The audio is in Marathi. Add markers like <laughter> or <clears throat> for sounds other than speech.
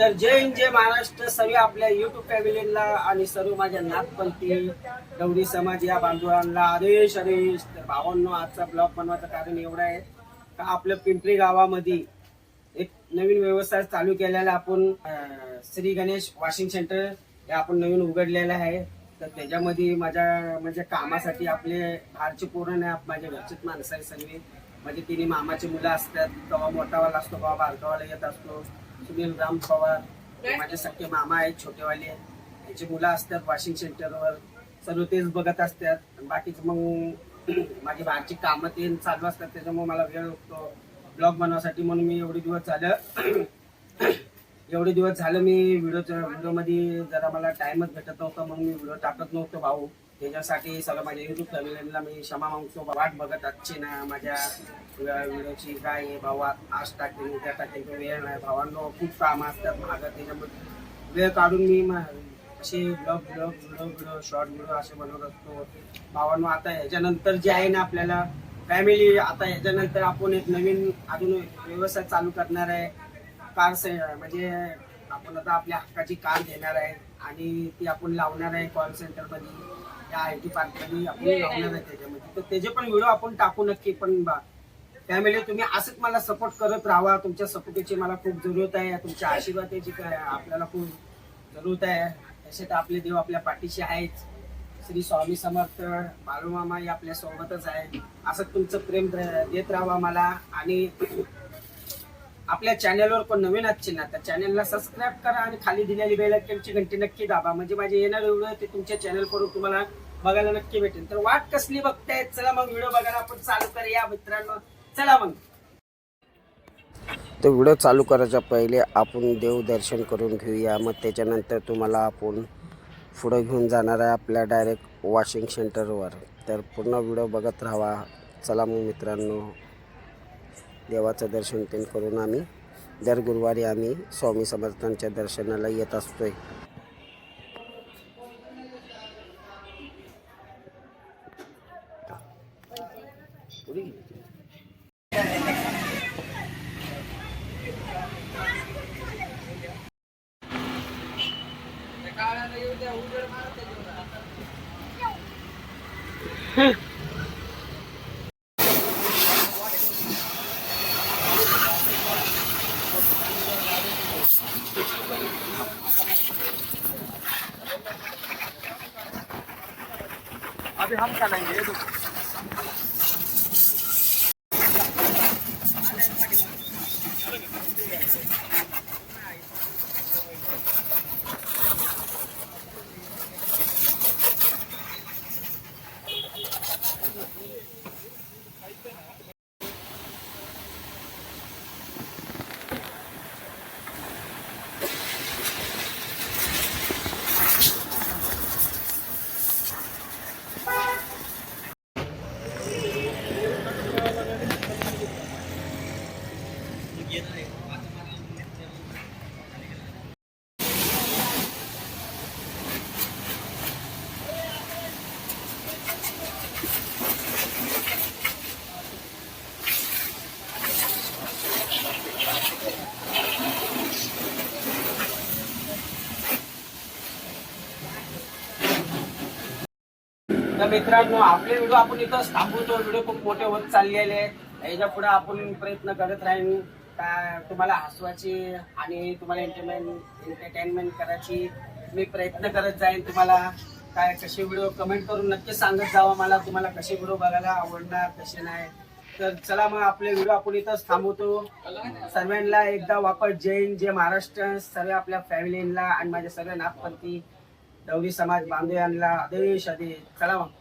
तर जय हिंद जय महाराष्ट्र. सर्व आपल्या युट्यूब फॅमिलीला आणि सर्व माझ्या नागपंथी गौरी समाज या बांधवांना आदेश आदेश. तर भावांनो आजचा ब्लॉग बनवायचं कारण एवढं आहे का आपलं पिंपरी गावामध्ये एक नवीन व्यवसाय चालू केलेला आपण श्री गणेश वॉशिंग सेंटर हे आपण नवीन उघडलेलं आहे. तर त्याच्यामध्ये माझ्या म्हणजे कामासाठी आपले बाहेरचे पूर्ण आहे माझ्या घरचेच माणसं आहे सर्व म्हणजे तिन्ही मामाची मुलं असतात. तेव्हा मोठावाला असतो बाबा बारकावाला येत असतो. सुनील राम पवार माझे सख्खे मामा आहेत छोटेवाले यांची मुलं असतात वॉशिंग सेंटरवर सर्व तेच बघत असतात. बाकीचं मग <clears throat> माझी बाहेरची कामं ते चालू असतात त्याच्यामुळे मला वेळ होतो ब्लॉग बनवासाठी म्हणून मी एवढे दिवस झालं. <clears throat> एवढे दिवस झालं मी व्हिडिओच्या व्हिडिओमध्ये जरा मला टाईमच भेटत नव्हता म्हणून मी व्हिडिओ टाकत नव्हतो भाऊ. त्याच्यासाठी सगळं माझ्या युट्यूब फॅमिलीला मी क्षमा मागतो. वाट बघत आजची ना माझ्या व्हिडिओची काय आहे भाऊ आज टाकेन उद्या टाकेन वेळ नाही. भावांना खूप काम असतात मागं त्याच्यामध्ये वेळ काढून मी मा- असे blog blog video video short video असे बनवत असतो. भावांनो आता ह्याच्यानंतर जे आहे ना आपल्याला फॅमिली आता ह्याच्यानंतर आपण एक नवीन अजून व्यवसाय चालू करणार आहे. कार म्हणजे आपण आता आपल्या हक्काची कार घेणार आहे आणि ती आपण लावणार आहे कॉल सेंटरमध्ये या आय टी पार्कमध्ये आपण लावणार आहे त्याच्यामध्ये. तर त्याचे पण व्हिडिओ आपण टाकू नक्की पण बा फॅमिली तुम्ही असंच मला सपोर्ट करत राहा. तुमच्या सपोर्टची मला खूप जरूरत आहे. तुमच्या आशीर्वादाची काय आपल्याला खूप जरूरत आहे. तसे तर आपले देव आपल्या पाठीशी आहेच श्री स्वामी समर्थ बाळूमामा हे आपल्या सोबतच आहे. असं तुमचं प्रेम देत राहा मला. आणि आपल्या चॅनलवर कोण नवीन असतील ना तर चॅनलला सबस्क्राईब करा आणि खाली दिलेली बेल आयकॉनची घंटी नक्की दाबा. म्हणजे माझे येणार व्हिडिओ ते तुमच्या चॅनलवरून तुम्हाला बघायला नक्की भेटेल. तर वाट कसली बघताय? चला मग व्हिडिओ बघायला आपण चालू करूया मित्रांनो. चला मग. तो व्हिडिओ चालू करायच्या पहिले आपण देव दर्शन करून घेऊया. मग त्याच्यानंतर तुम्हाला आपण पुढं घेऊन जाणार आहे आपल्या डायरेक्ट वॉशिंग सेंटरवर तर पूर्ण व्हिडिओ बघत राहा. चला मग मित्रांनो. देवाचं दर्शन ते करून आम्ही दर गुरुवारी आम्ही स्वामी समर्थांच्या दर्शनाला येत असतोय. अभी हम चलेंगे तर मित्रांनो आपले व्हिडिओ आपण इथं थांबवतो. व्हिडिओ खूप मोठे होत चाललेले आहेत. याच्यापुढे आपण प्रयत्न करत राहीन. काय तुम्हाला हसवायची आणि तुम्हाला एंटरटेनमेंट एंटरटेनमेंट करायची मी प्रयत्न करत जाईन तुम्हाला. काय कसे व्हिडिओ कमेंट करून नक्की सांगत जावा मला. तुम्हाला कसे व्हिडिओ बघायला आवडणार कसे नाही. तर चला मग आपले व्हिडिओ आपण इथंच थांबवतो. सर्वांना एकदा वापस जय हिंद जय महाराष्ट्र सर्व आपल्या फॅमिलीला आणि माझ्या सर्व नागपंथी दौरी समाज बांधवांना आदेश आदेश चला मग.